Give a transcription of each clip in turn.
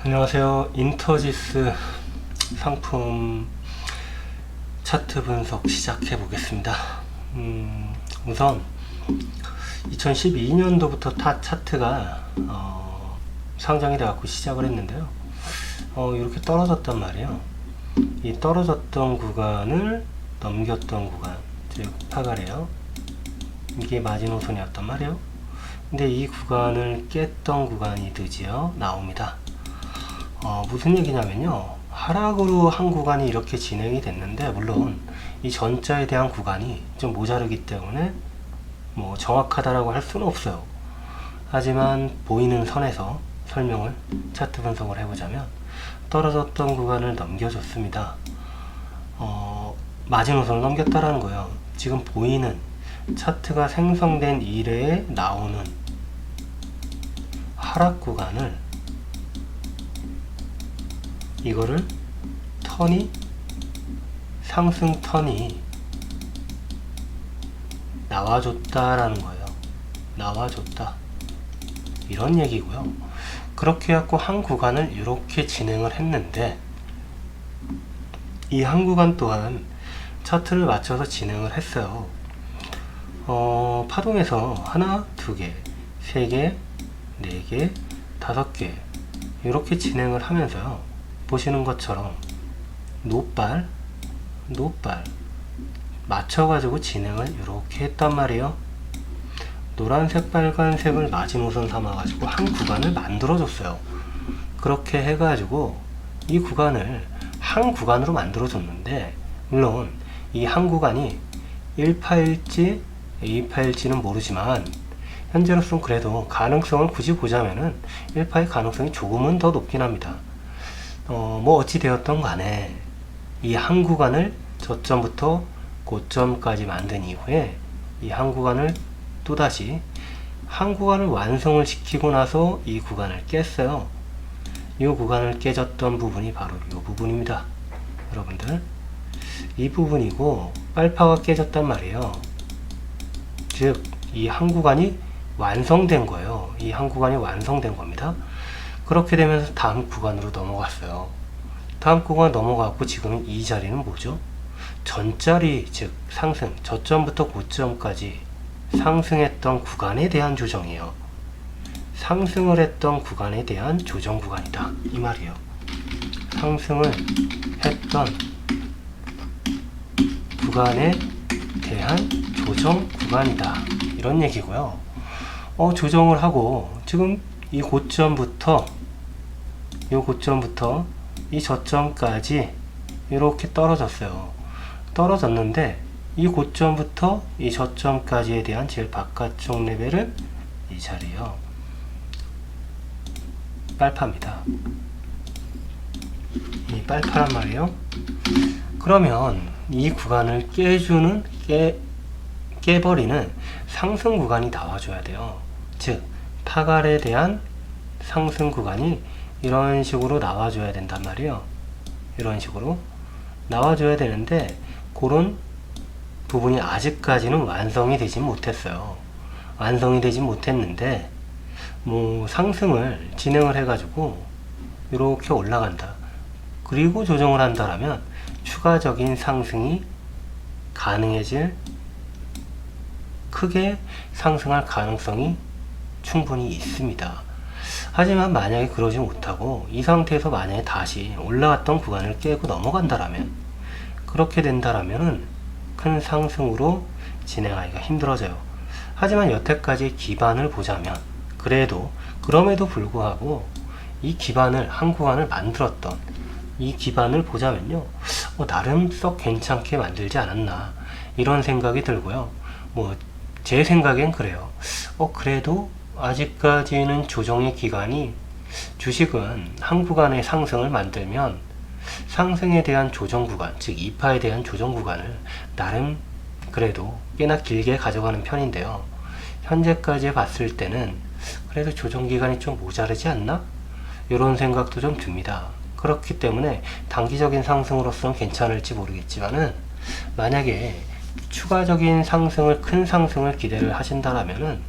안녕하세요. 인터지스 상품 차트 분석 시작해 보겠습니다. 음, 우선 2012년도부터 타 차트가 어, 상장이 돼갖고 시작을 했는데요. 어, 이렇게 떨어졌단 말이에요. 이 떨어졌던 구간을 넘겼던 구간, 즉 파가래요. 이게 마지노선이었단 말이에요. 근데 이 구간을 깼던 구간이 드디어 나옵니다. 어, 무슨 얘기냐면요. 하락으로 한 구간이 이렇게 진행이 됐는데, 물론 이 전자에 대한 구간이 좀 모자르기 때문에 뭐 정확하다라고 할 수는 없어요. 하지만 보이는 선에서 설명을 차트 분석을 해보자면 떨어졌던 구간을 넘겨줬습니다. 어, 마지노선을 넘겼다라는 거예요. 지금 보이는 차트가 생성된 이래에 나오는 하락 구간을 이거를 턴이 상승 턴이 나와줬다라는 거예요. 나와줬다. 이런 얘기고요. 그렇게 해갖고 한 구간을 이렇게 진행을 했는데 이 한 구간 또한 차트를 맞춰서 진행을 했어요. 어, 파동에서 하나, 두 개, 세 개, 네 개, 다섯 개 이렇게 진행을 하면서요. 보시는 것처럼 노발, 노발 맞춰가지고 진행을 이렇게 했단 말이에요. 노란색, 빨간색을 마지노선 삼아가지고 한 구간을 만들어줬어요. 그렇게 해가지고 이 구간을 한 구간으로 만들어줬는데 물론 이 한 구간이 1파일지 2파일지는 모르지만 현재로서는 그래도 가능성을 굳이 보자면은 1파의 가능성이 조금은 더 높긴 합니다. 어, 뭐 어찌 되었던 간에 이 한 구간을 저점부터 고점까지 만든 이후에 이 한 구간을 또다시 한 구간을 완성을 시키고 나서 이 구간을 깼어요. 이 구간을 깨졌던 부분이 바로 이 부분입니다. 여러분들. 이 부분이고 빨파가 깨졌단 말이에요. 즉, 이 한 구간이 완성된 거예요. 이 한 구간이 완성된 겁니다. 그렇게 되면서 다음 구간으로 넘어갔어요. 다음 구간 넘어갔고 지금 이 자리는 뭐죠? 전자리 즉 상승 저점부터 고점까지 상승했던 구간에 대한 조정이에요. 상승을 했던 구간에 대한 조정 구간이다 이 말이에요. 상승을 했던 구간에 대한 조정 구간이다 이런 얘기고요. 어, 조정을 하고 지금 이 고점부터 이 고점부터 이 저점까지 이렇게 떨어졌어요. 떨어졌는데 이 고점부터 이 저점까지에 대한 제일 바깥쪽 레벨은 이 자리요. 빨파입니다. 이 빨파란 말이에요. 그러면 이 구간을 깨주는 깨 깨버리는 상승 구간이 나와줘야 돼요. 즉 파갈에 대한 상승 구간이 이런 식으로 나와줘야 된단 말이에요. 이런 식으로 나와줘야 되는데 그런 부분이 아직까지는 완성이 되지 못했어요. 완성이 되지 못했는데 뭐 상승을 진행을 해가지고 이렇게 올라간다. 그리고 조정을 한다라면 추가적인 상승이 가능해질 크게 상승할 가능성이 충분히 있습니다. 하지만 만약에 그러지 못하고 이 상태에서 만약에 다시 올라갔던 구간을 깨고 넘어간다라면 그렇게 된다라면은 큰 상승으로 진행하기가 힘들어져요. 하지만 여태까지 기반을 보자면 그래도 그럼에도 불구하고 이 기반을 한 구간을 만들었던 이 기반을 보자면요 어, 나름 썩 괜찮게 만들지 않았나 이런 생각이 들고요 뭐 제 생각엔 그래요 어 그래도 아직까지는 조정의 기간이 주식은 한 구간의 상승을 만들면 상승에 대한 조정 구간, 즉 2파에 대한 조정 구간을 나름 그래도 꽤나 길게 가져가는 편인데요. 현재까지 봤을 때는 그래도 조정 기간이 좀 모자르지 않나? 이런 생각도 좀 듭니다. 그렇기 때문에 단기적인 상승으로서는 괜찮을지 모르겠지만은 만약에 추가적인 상승을 큰 상승을 기대를 하신다라면은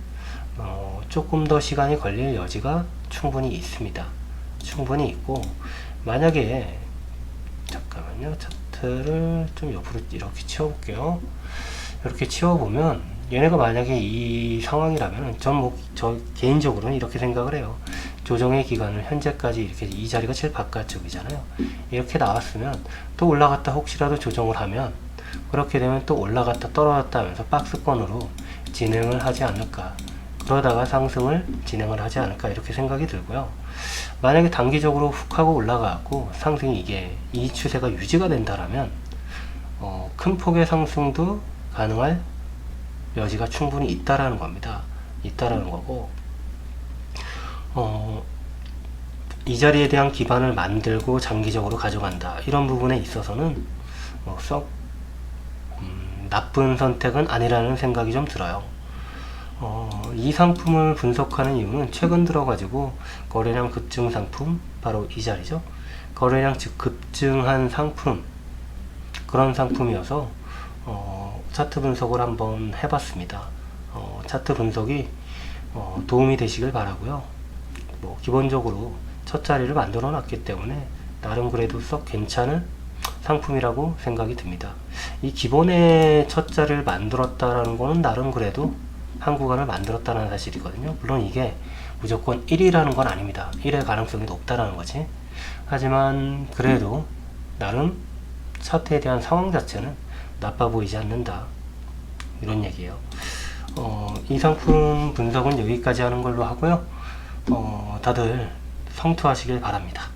어, 조금 더 시간이 걸릴 여지가 충분히 있습니다. 충분히 있고 만약에 잠깐만요. 차트를 좀 옆으로 이렇게 치워볼게요. 이렇게 치워보면 얘네가 만약에 이 상황이라면 전뭐저 개인적으로는 이렇게 생각을 해요. 조정의 기간을 현재까지 이렇게 이 자리가 제일 바깥쪽이잖아요. 이렇게 나왔으면 또 올라갔다 혹시라도 조정을 하면 그렇게 되면 또 올라갔다 떨어졌다 하면서 박스권으로 진행을 하지 않을까. 그러다가 상승을 진행을 하지 않을까 이렇게 생각이 들고요. 만약에 단기적으로 훅 하고 올라가고 상승이 이게 이 추세가 유지가 된다라면 어, 큰 폭의 상승도 가능할 여지가 충분히 있다라는 겁니다. 있다라는 거고. 어, 이 자리에 대한 기반을 만들고 장기적으로 가져간다. 이런 부분에 있어서는 어, 썩 음, 나쁜 선택은 아니라는 생각이 좀 들어요. 어, 이 상품을 분석하는 이유는 최근 들어가지고 거래량 급증 상품 바로 이 자리죠. 거래량 즉 급증한 상품 그런 상품이어서 어, 차트 분석을 한번 해봤습니다. 어, 차트 분석이 어, 도움이 되시길 바라고요. 뭐 기본적으로 첫 자리를 만들어 놨기 때문에 나름 그래도 썩 괜찮은 상품이라고 생각이 듭니다. 이 기본의 첫 자리를 만들었다라는 거는 나름 그래도 한 구간을 만들었다는 사실이거든요. 물론 이게 무조건 1이라는 건 아닙니다. 1의 가능성이 높다라는 거지. 하지만 그래도 나름 차트에 대한 상황 자체는 나빠 보이지 않는다. 이런 얘기예요. 어, 이 상품 분석은 여기까지 하는 걸로 하고요. 어, 다들 성투하시길 바랍니다.